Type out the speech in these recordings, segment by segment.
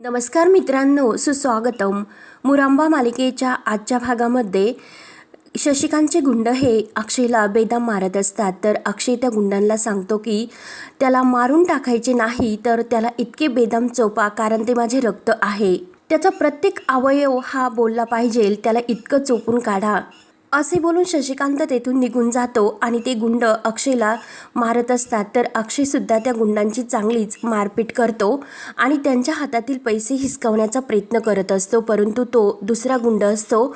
नमस्कार मित्रांनो सुस्वागतम. मुरांबा मालिकेच्या आजच्या भागामध्ये शशिकांतचे गुंड हे अक्षयला बेदाम मारत असतात. तर अक्षय त्या गुंडांना सांगतो की त्याला मारून टाकायचे नाही तर त्याला इतके बेदाम चोपा कारण ते माझे रक्त आहे. त्याचा प्रत्येक अवयव हा बोलला पाहिजे त्याला इतकं चोपून काढा. असे बोलून शशिकांत तेथून निघून जातो आणि ते गुंड अक्षयला मारत असतात. तर अक्षयसुद्धा त्या गुंडांची चांगलीच मारपीट करतो आणि त्यांच्या हातातील पैसे हिसकावण्याचा प्रयत्न करत असतो. परंतु तो दुसरा गुंड असतो.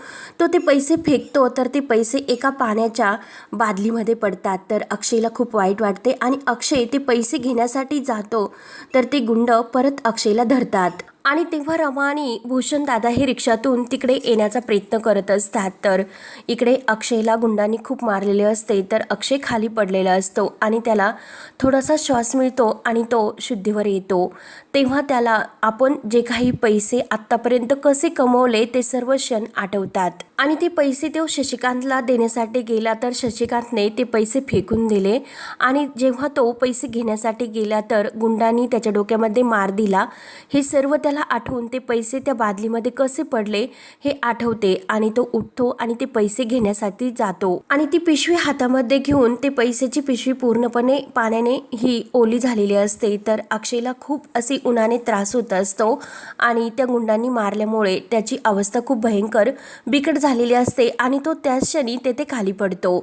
तो ते पैसे फेकतो तर ते पैसे एका पाण्याच्या बादलीमध्ये पडतात. तर अक्षयला खूप वाईट वाटते आणि अक्षय ते पैसे घेण्यासाठी जातो. तर ते गुंड परत अक्षयला धरतात. आणि तेव्हा रमा आणि भूषण दादा हे रिक्षातून तिकडे येण्याचा प्रयत्न करत असतात. तर इकडे अक्षयला गुंडांनी खूप मारलेले असते तर अक्षय खाली पडलेला असतो आणि त्याला थोडासा श्वास मिळतो आणि तो शुद्धीवर येतो. तेव्हा त्याला आपण जे काही पैसे आत्तापर्यंत कसे कमवले ते सर्व क्षण आठवतात. आणि ते पैसे तो शशिकांतला देण्यासाठी गेला तर शशिकांतने ते पैसे फेकून दिले. आणि जेव्हा तो पैसे घेण्यासाठी गेला तर गुंडांनी त्याच्या डोक्यामध्ये मार दिला. हे सर्व त्या त्याला आठवून ते पैसे त्या बादलीमध्ये कसे पडले हे आठवते आणि तो उठतो आणि ते पैसे घेण्यासाठी जातो. आणि ती पिशवी हातामध्ये घेऊन ते पैशाची पिशवी पूर्णपणे पाण्याने ही ओली झालेली असते. तर अक्षयला खूप असे उन्हाने त्रास होत असतो आणि त्या गुंडांनी मारल्यामुळे त्याची अवस्था खूप भयंकर बिकट झालेली असते आणि तो त्याच क्षणी तेथे खाली पडतो.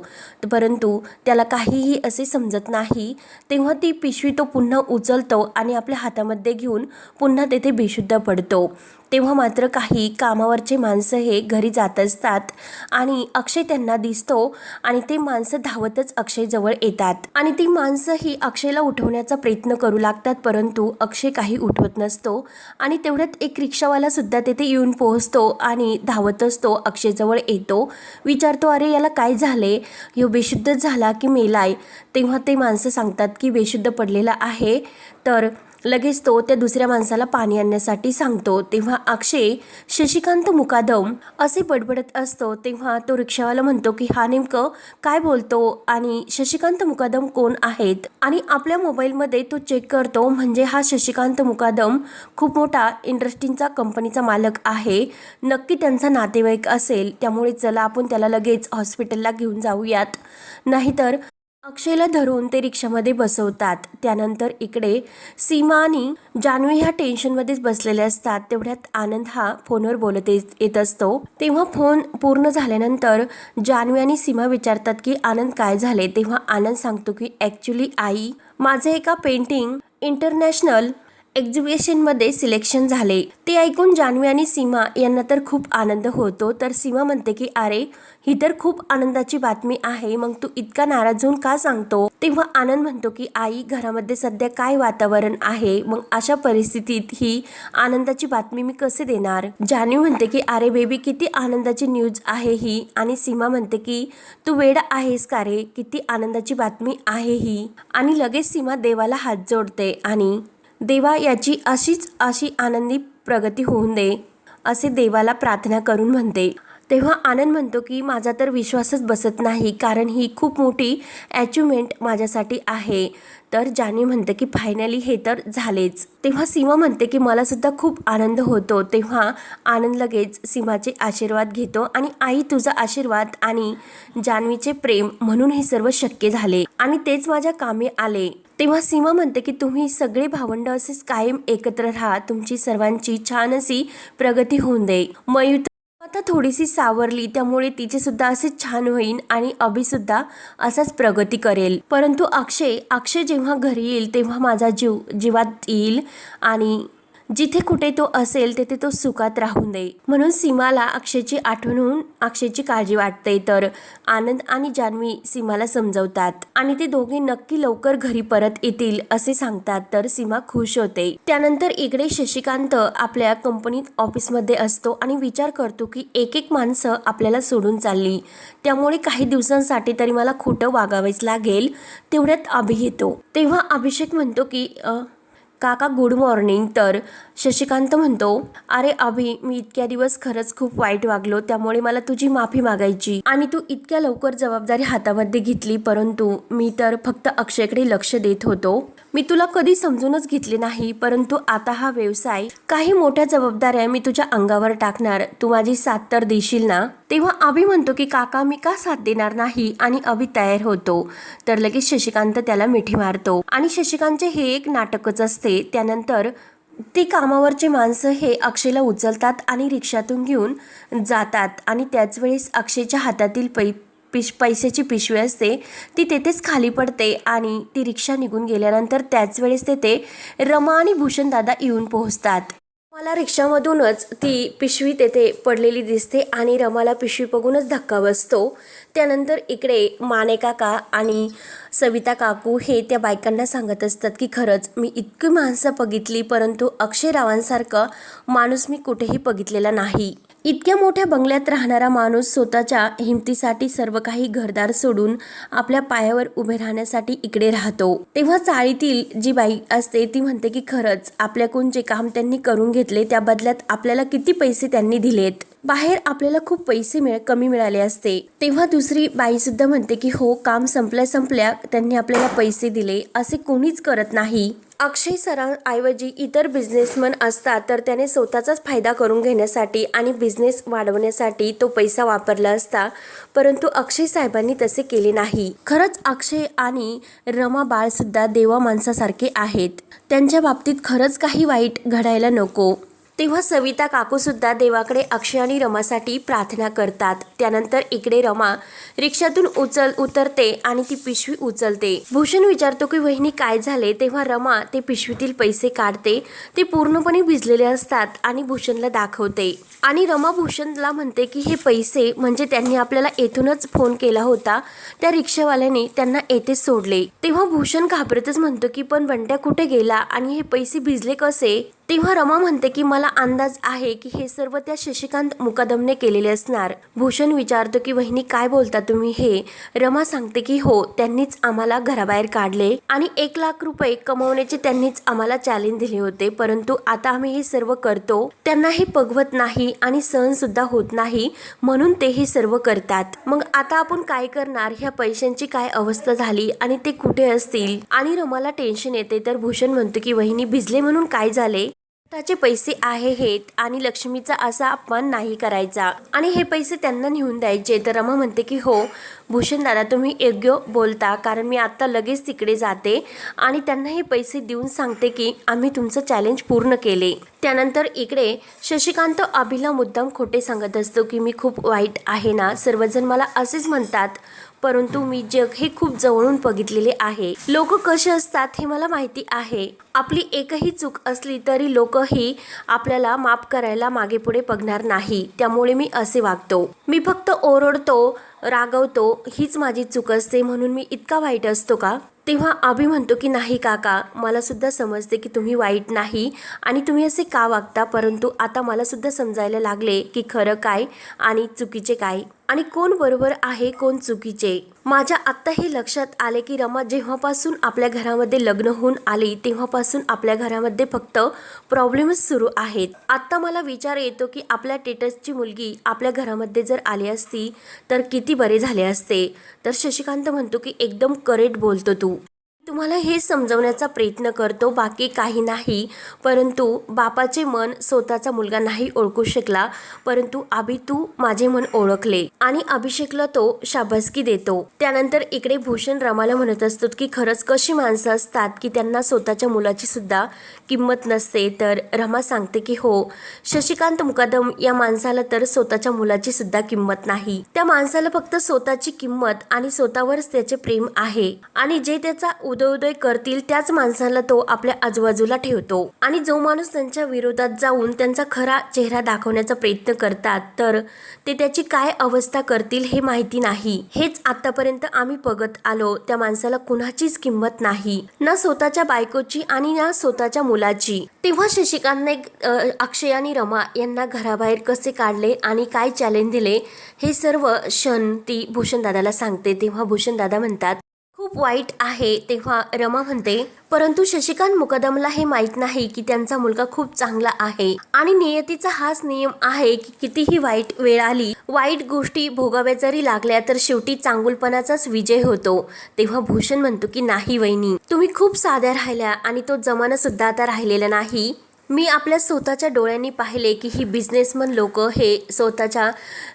परंतु त्याला काहीही असे समजत नाही. तेव्हा ती पिशवी तो पुन्हा उचलतो आणि आपल्या हातामध्ये घेऊन पुन्हा तेथे बेशुद्ध पडतो. तेव्हा मात्र काही कामावरचे माणसं हे घरी जात असतात आणि अक्षय त्यांना दिसतो आणि ते माणसं धावतच अक्षयजवळ येतात. आणि ती माणसं ही अक्षयला उठवण्याचा प्रयत्न करू लागतात परंतु अक्षय काही उठवत नसतो आणि तेवढ्यात एक रिक्षावाला सुद्धा तेथे येऊन पोहोचतो आणि धावतच तो अक्षयजवळ येतो. विचारतो अरे याला काय झाले यो बेशुद्ध झाला की मेलाय? तेव्हा ते माणसं सांगतात की बेशुद्ध पडलेला आहे. तर लगेच तो त्या दुसऱ्या माणसाला पाणी आणण्यासाठी सांगतो. तेव्हा अक्षय शशिकांत मुकादम असे बडबडत असतो. तेव्हा तो रिक्षावाला म्हणतो की हा नेमकं काय बोलतो आणि शशिकांत मुकादम कोण आहेत? आणि आपल्या मोबाईलमध्ये तो चेक करतो म्हणजे हा शशिकांत मुकादम खूप मोठा इंडस्ट्रीचा कंपनीचा मालक आहे. नक्की त्यांचा नातेवाईक असेल. त्यामुळे चला आपण त्याला लगेच हॉस्पिटलला घेऊन जाऊयात. नाहीतर अक्षयला धरून ते रिक्षामध्ये बसवतात. त्यानंतर इकडे सीमा आणि जान्हवी ह्या टेन्शनमध्येच बसलेले असतात. तेवढ्यात आनंद हा फोनवर बोलत येत येत असतो. तेव्हा फोन पूर्ण झाल्यानंतर जान्हवी आणि सीमा विचारतात की आनंद काय झाले? तेव्हा आनंद सांगतो की ॲक्च्युली आई माझे एका पेंटिंग इंटरनॅशनल एक्झिबिशनमध्ये सिलेक्शन झाले. ते ऐकून जान्हवी आणि सीमा यांना तर खूप आनंद होतो. तर सीमा म्हणते की अरे ही तर खूप आनंदाची बातमी आहे. मग तू इतका नाराज होऊन का सांगतो? तेव्हा आनंद म्हणतो की आई घरामध्ये सध्या काय वातावरण आहे? मग अशा परिस्थितीत ही आनंदाची बातमी मी कसे देणार? जान्हवी म्हणते की अरे बेबी किती आनंदाची न्यूज आहे ही. आणि सीमा म्हणते की तू वेड आहेस का रे? किती आनंदाची बातमी आहे ही. आणि लगेच सीमा देवाला हात जोडते आणि देवा याची अशीच अशी आनंदी प्रगती होऊन दे असे देवाला प्रार्थना करून म्हणते. तेव्हा आनंद म्हणतो की माझा तर विश्वासच बसत नाही कारण ही खूप मोठी अचिव्हमेंट माझ्यासाठी आहे. तर जानी म्हणते की फायनली हे तर झालेच. तेव्हा सीमा म्हणते की मला सुद्धा खूप आनंद होतो. तेव्हा आनंद लगेच सीमाचे आशीर्वाद घेतो आणि आई तुझा आशीर्वाद आणि जान्हवीचे प्रेम म्हणून हे सर्व शक्य झाले आणि तेच माझ्या कामी आले. तेव्हा सीमा म्हणते की तुम्ही सगळे भावंड असेच कायम एकत्र राहा. तुमची सर्वांची छान अशी प्रगती होऊन दे. मयूर आता थोडीशी सावरली त्यामुळे तिचे सुद्धा असेच छान होईल आणि अभि सुद्धा असाच प्रगती करेल. परंतु अक्षय अक्षय जेव्हा घरी येईल तेव्हा माझा जीव जीवात येईल आणि जिथे कुठे तो असेल तेथे तो सुखात राहून नये. म्हणून सीमाला अक्षयची आठवण होऊन अक्षयची काळजी वाटते. तर आनंद आणि जान्हवी सीमाला समजवतात आणि ते दोघे नक्की लवकर घरी परत येतील असे सांगतात. तर सीमा खुश होते. त्यानंतर इकडे शशिकांत आपल्या कंपनीत ऑफिसमध्ये असतो आणि विचार करतो की एक एक माणसं आपल्याला सोडून चालली. त्यामुळे काही दिवसांसाठी तरी मला खोटं वागावेच लागेल तेवढ्यात अभि येतो. तेव्हा अभिषेक म्हणतो की काका गुड मॉर्निंग तर शशिकांत म्हणतो अरे अभि मी इतक्या दिवस खरंच खूप वाईट वागलो त्यामुळे मला तुझी माफी मागायची. आणि तू इतक्या लवकर जबाबदारी हातामध्ये घेतली परंतु मी तर फक्त अक्षयकडे लक्ष देत होतो. मी तुला कधी समजूनच घेतले नाही परंतु आता हा व्यवसाय काही मोठ्या जबाबदाऱ्या मी तुझ्या अंगावर टाकणार तू माझी साथ तर देशील ना? तेव्हा अभि म्हणतो की काका मी का साथ देणार नाही? आणि अभि तयार होतो. तर लगेच शशिकांत त्याला मिठी मारतो. आणि शशिकांतचे हे एक नाटकच असते त्यानंतर ती कामावरचे माणसं हे अक्षयला उचलतात आणि रिक्षातून घेऊन जातात आणि त्याच वेळेस अक्षयच्या हातातील पै पिश पैशाची पिशवी असते ती तेथेच खाली पडते आणि ती रिक्षा निघून गेल्यानंतर त्याच वेळेस तेथे रमा आणि भूषण दादा येऊन पोहोचतात. मला रिक्षामधूनच ती पिशवी तेथे पडलेली दिसते आणि रमाला पिशवी बघूनच धक्का बसतो. त्यानंतर इकडे माने काका आणि सविता काकू हे त्या बायकांना सांगत असतात की खरंच मी इतकी माणसं बघितली परंतु अक्षय रावांसारखं माणूस मी कुठेही बघितलेला नाही. इतक्या मोठ्या बंगल्यात राहणारा माणूस स्वतःच्या हिमतीसाठी सर्व काही घरदार सोडून आपल्या पायावर उभे राहण्यासाठी इकडे राहतो. तेव्हा चाळीतील जी बाई असते ती म्हणते की खरंच आपल्याकडून जे काम त्यांनी करून घेतले त्या बदल्यात आपल्याला किती पैसे त्यांनी दिलेत? बाहेर आपल्याला खूप पैसे मिळ कमी मिळाले असते. तेव्हा दुसरी बाई सुद्धा म्हणते की हो काम संपल्या संपल्या त्यांनी आपल्याला पैसे दिले असे कोणीच करत नाही. अक्षय सरांऐवजी इतर बिझनेसमन असतात तर त्याने स्वतःचाच फायदा करून घेण्यासाठी आणि बिझनेस वाढवण्यासाठी तो पैसा वापरला असता. परंतु अक्षय साहेबांनी तसे केले नाही. खरंच अक्षय आणि रमा बाळ सुद्धा देवा माणसासारखे आहेत. त्यांच्या बाबतीत खरंच काही वाईट घडायला नको. तेव्हा सविता काकूसुद्धा देवाकडे अक्षय आणि रमासाठी प्रार्थना करतात. त्यानंतर इकडे रमा रिक्षातून उचल उतरते आणि ती पिशवी उचलते. भूषण विचारतो की वहिनी काय झाले? तेव्हा रमा ते पिशवीतील पैसे काढते. ते पूर्णपणे भिजलेले असतात आणि भूषणला दाखवते. आणि रमा भूषणला म्हणते की हे पैसे म्हणजे त्यांनी आपल्याला येथूनच फोन केला होता. त्या रिक्षावाल्याने त्यांना येथे सोडले. तेव्हा भूषण घाबरतच म्हणतो की पण बंट्या कुठे गेला आणि हे पैसे भिजले कसे? तेव्हा रमा म्हणते की मला अंदाज आहे की हे सर्व त्या शशिकांत मुकादमने केलेले असणार. भूषण विचारतो की वहिनी काय बोलता तुम्ही हे? रमा सांगते की हो त्यांनीच आम्हाला घराबाहेर काढले आणि एक लाख रुपये कमवण्याचे त्यांनीच आम्हाला चॅलेंज दिले होते. परंतु आता आम्ही हे सर्व करतो. त्यांना हे पगवत नाही आणि सहन सुद्धा होत नाही. म्हणून ते हे सर्व करतात. मग आता आपण काय करणार? ह्या पैशांची काय अवस्था झाली आणि ते कुठे असतील? आणि रमाला टेन्शन येते. तर भूषण म्हणतो की वहिनी भिजले म्हणून काय झाले? स्वतःचे पैसे आहे हेत आणि लक्ष्मीचा असा अपमान नाही करायचा. आणि हे पैसे त्यांना नेऊन द्यायचे. तर रमा म्हणते की हो भूषण दादा तुम्ही योग्य बोलता. कारण मी आत्ता लगेच तिकडे जाते आणि त्यांना हे पैसे देऊन सांगते की आम्ही तुमचं चॅलेंज पूर्ण केले. त्यानंतर इकडे शशिकांत अभिला मुद्दाम खोटे सांगत असतो की मी खूप वाईट आहे ना. सर्वजण मला असेच म्हणतात. परंतु मी जग हे खूप जवळून बघितलेले आहे. लोक कसे असतात हे मला माहिती आहे. आपली एकही चूक असली तरी लोकही आपल्याला माफ करायला मागे पुढे बघणार नाही. त्यामुळे मी असे वागतो. मी फक्त ओरडतो रागवतो हीच माझी चूक असते म्हणून मी इतका वाईट असतो का? तेव्हा आम्ही म्हणतो की नाही काका मला सुद्धा समजते की तुम्ही वाईट नाही आणि तुम्ही असे का वागता? परंतु आता मलासुद्धा समजायला लागले की खरं काय आणि चुकीचे काय. आणि कोण बरोबर आहे कोण चुकीचे? माझ्या आत्ता हे लक्षात आले की रमा जेव्हापासून आपल्या घरामध्ये लग्न होऊन आली तेव्हापासून आपल्या घरामध्ये फक्त प्रॉब्लेमच सुरू आहेत. आत्ता मला विचार येतो की आपल्या टेटसची मुलगी आपल्या घरामध्ये जर आली असती तर किती बरे झाले असते? तर शशिकांत म्हणतो की एकदम करेक्ट बोलतो तू. तुम्हाला हे समजवण्याचा प्रयत्न करतो बाकी काही नाही. परंतु बापाचे मन स्वतःचा मुलगा नाही ओळखू शकला. परंतु अभि तू माझे मन ओळखले आणि अभिषेकला तो शाबासकी देतो. त्यानंतर इकडे भूषण रमाला म्हणत असतो की खरंच कशी माणसं असतात की त्यांना स्वतःच्या मुलाची सुद्धा किंमत नसते. तर रमा सांगते की हो शशिकांत मुकादम या माणसाला तर स्वतःच्या मुलाची सुद्धा किंमत नाही. त्या माणसाला फक्त स्वतःची किंमत आणि स्वतःवरच त्याचे प्रेम आहे आणि जे त्याचा उदयोदय करतील त्याच माणसाला तो आपल्या आजूबाजूला ठेवतो. आणि जो माणूस त्यांच्या विरोधात जाऊन त्यांचा खरा चेहरा दाखवण्याचा प्रयत्न करतात तर ते त्याची काय अवस्था करतील हे माहिती नाही. हेच आतापर्यंत आम्ही बघत आलो त्या माणसाला कुणाचीच किंमत नाही. ना स्वतःच्या बायकोची आणि ना स्वतःच्या मुलाची. तेव्हा शशिकांतने अक्षय आणि रमा यांना घराबाहेर कसे काढले आणि काय चॅलेंज दिले हे सर्व क्षण ती भूषण दादाला सांगते. तेव्हा भूषण दादा म्हणतात खूप वाईट आहे तेव्हा रमा म्हणते परंतु शशिकांत मुकदमला हे माहीत नाही की त्यांचा मुलगा खूप चांगला आहे आणि नियतीचा हाच नियम आहे की कितीही वाईट वेळ आली वाईट गोष्टी भोगाव्या जरी लागल्या तर शेवटी चांगुलपणाचाच विजय होतो. तेव्हा भूषण म्हणतो की नाही वहिनी तुम्ही खूप साध्या राहिल्या आणि तो जमाना सुद्धा आता राहिलेला नाही. मी आपल्या स्वतःच्या डोळ्यांनी पाहिले की ही बिझनेसमन लोक हे स्वतःच्या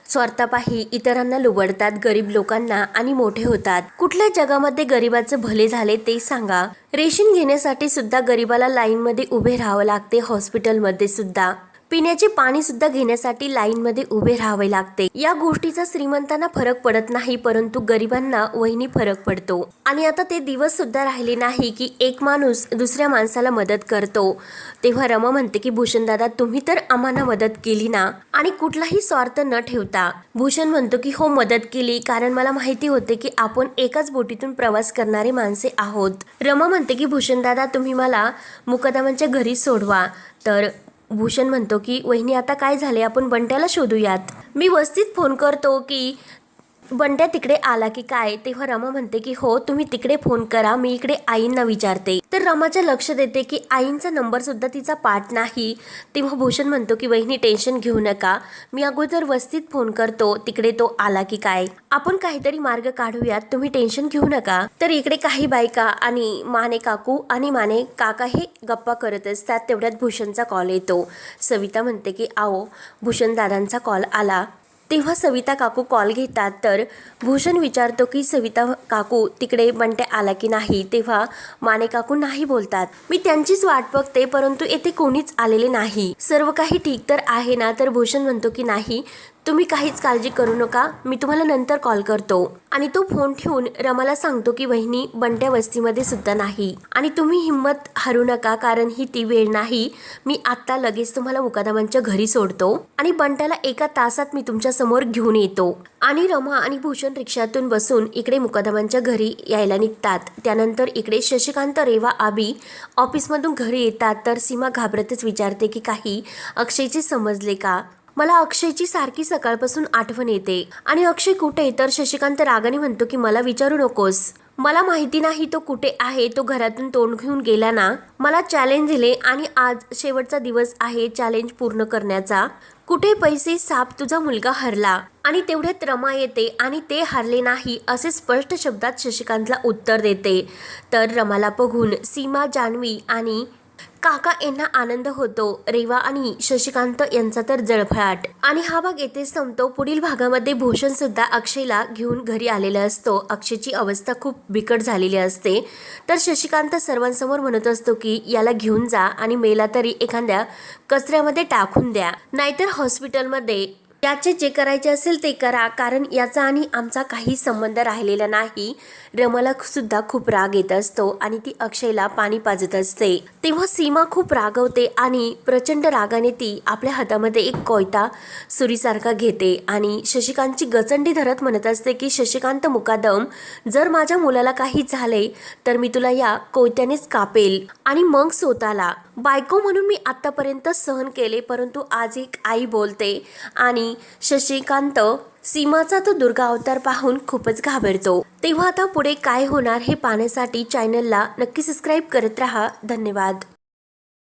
स्वार्थापाही इतरांना लुबडतात गरीब लोकांना आणि मोठे होतात. कुठल्या जगामध्ये गरिबाचे भले झाले ते सांगा. रेशन घेण्यासाठी सुद्धा गरिबाला लाईनमध्ये उभे राहावं लागते हॉस्पिटलमध्ये सुद्धा. पिण्याचे पाणी सुद्धा घेण्यासाठी लाईनमध्ये उभे राहावे लागते. या गोष्टीचा श्रीमंतांना फरक पडत नाही परंतु गरिबांना वहिनी फरक पडतो. आणि आता ते दिवस सुद्धा राहिले नाही की एक माणूस दुसऱ्या माणसाला मदत करतो. तेव्हा रमा म्हणते की भूषण दादा तुम्ही तर आम्हाला मदत केली ना? आणि कुठलाही स्वार्थ न ठेवता भूषण म्हणतो की हो मदत केली कारण मला माहिती होते की आपण एकाच बोटीतून प्रवास करणारे माणसे आहोत. रमा म्हणते की भूषण दादा तुम्ही मला मुकदमांच्या घरी सोडवा. तर भूषण म्हणतो की वहिनी आता काय झाले आपण बंट्याला शोधूयात. मी वस्तीत फोन करतो की बंड्या तिकडे आला की काय? तेव्हा रमा म्हणते की हो तुम्ही तिकडे फोन करा मी इकडे आईंना विचारते. तर रमाच्या लक्ष देते की आईंचा नंबर सुद्धा तिचा पाठ नाही. तेव्हा भूषण म्हणतो की वहिनी टेन्शन घेऊ नका. मी अगोदर वस्तीत फोन करतो. तिकडे तो आला की काय? आपण काहीतरी मार्ग काढूयात. तुम्ही टेन्शन घेऊ नका. तर इकडे काही बायका आणि माने काकू आणि माने काका हे गप्पा करत असतात. तेवढ्यात भूषणचा कॉल येतो. सविता म्हणते की आओ भूषण दादांचा कॉल आला. तेव्हा सविता काकू कॉल घेतात. तर भूषण विचारतो की सविता काकू तिकडे बंट्या आला की नाही? तेव्हा माने काकू नाही बोलतात. मी त्यांचीच वाट बघते परंतु येथे कोणीच आलेले नाही. सर्व काही ठीक तर आहे ना? तर भूषण म्हणतो की नाही. तुम्ही काहीच काळजी करू नका. मी तुम्हाला नंतर कॉल करतो. आणि तो फोन ठेवून रमाला सांगतो की वहिनी बंट्या वस्तीमध्ये सुद्धा नाही. आणि तुम्ही हिंमत हरू नका कारण ही ती वेळ नाही. मी आत्ता लगेच तुम्हाला मुकादमांच्या घरी सोडतो. आणि बंट्याला एका तासात मी तुमच्यासमोर घेऊन येतो. आणि रमा आणि भूषण रिक्षातून बसून इकडे मुकादमांच्या घरी यायला निघतात. त्यानंतर इकडे शशिकांत रेवा आबी ऑफिसमधून घरी येतात. तर सीमा घाबरतच विचारते की काही अक्षयचे समजले का? मला अक्षयची सारखी सकाळपासून आठवण येते. आणि अक्षय कुठे? तर शशिकांत रागाने म्हणतो की मला विचारू नकोस. मला माहिती नाही तो कुठे आहे तो घरातून तोंड घेऊन गेला ना? मला चॅलेंज दिले आणि आज शेवटचा दिवस आहे चॅलेंज पूर्ण करण्याचा. कुठे पैसे साप तुझा मुलगा हरला? आणि तेवढ्यात रमा येते आणि ते हरले नाही असे स्पष्ट शब्दात शशिकांतला उत्तर देते. तर रमाला बघून सीमा जान्हवी आणि काका यांना आनंद होतो. रेवा आणि शशिकांत यांचा तर जळफळाट. आणि हा भाग येथे संपतो. पुढील भागामध्ये भूषण सुद्धा अक्षयला घेऊन घरी आलेला असतो. अक्षयची अवस्था खूप बिकट झालेली असते. तर शशिकांत सर्वांसमोर म्हणत असतो की याला घेऊन जा आणि मेला तरी एखाद्या कचऱ्यामध्ये टाकून द्या. नाहीतर हॉस्पिटलमध्ये याचे जे करायचे असेल ते करा कारण याचा आणि आमचा काही संबंध राहिलेला नाही. रमाला सुद्धा खूप राग येत असतो आणि ती अक्षयला पाणी पाजत असते. तेव्हा सीमा खूप रागवते आणि प्रचंड रागाने ती आपल्या हातामध्ये एक कोयता सुरीसारखा घेते आणि शशिकांतची गचंडी धरत म्हणत असते की शशिकांत मुकादम जर माझ्या मुलाला काही झाले तर मी तुला या कोयत्यानेच कापेल. आणि मग स्वतःला बायको म्हणून मी आतापर्यंत सहन केले परंतु आज एक आई बोलते आणि आणि शशिकांत सीमाचा तो दुर्गा अवतार पाहून खूपच घाबरतो. तेव्हा आता पुढे काय होणार हे पाहण्यासाठी चॅनलला नक्की सबस्क्राईब करत राहा. धन्यवाद.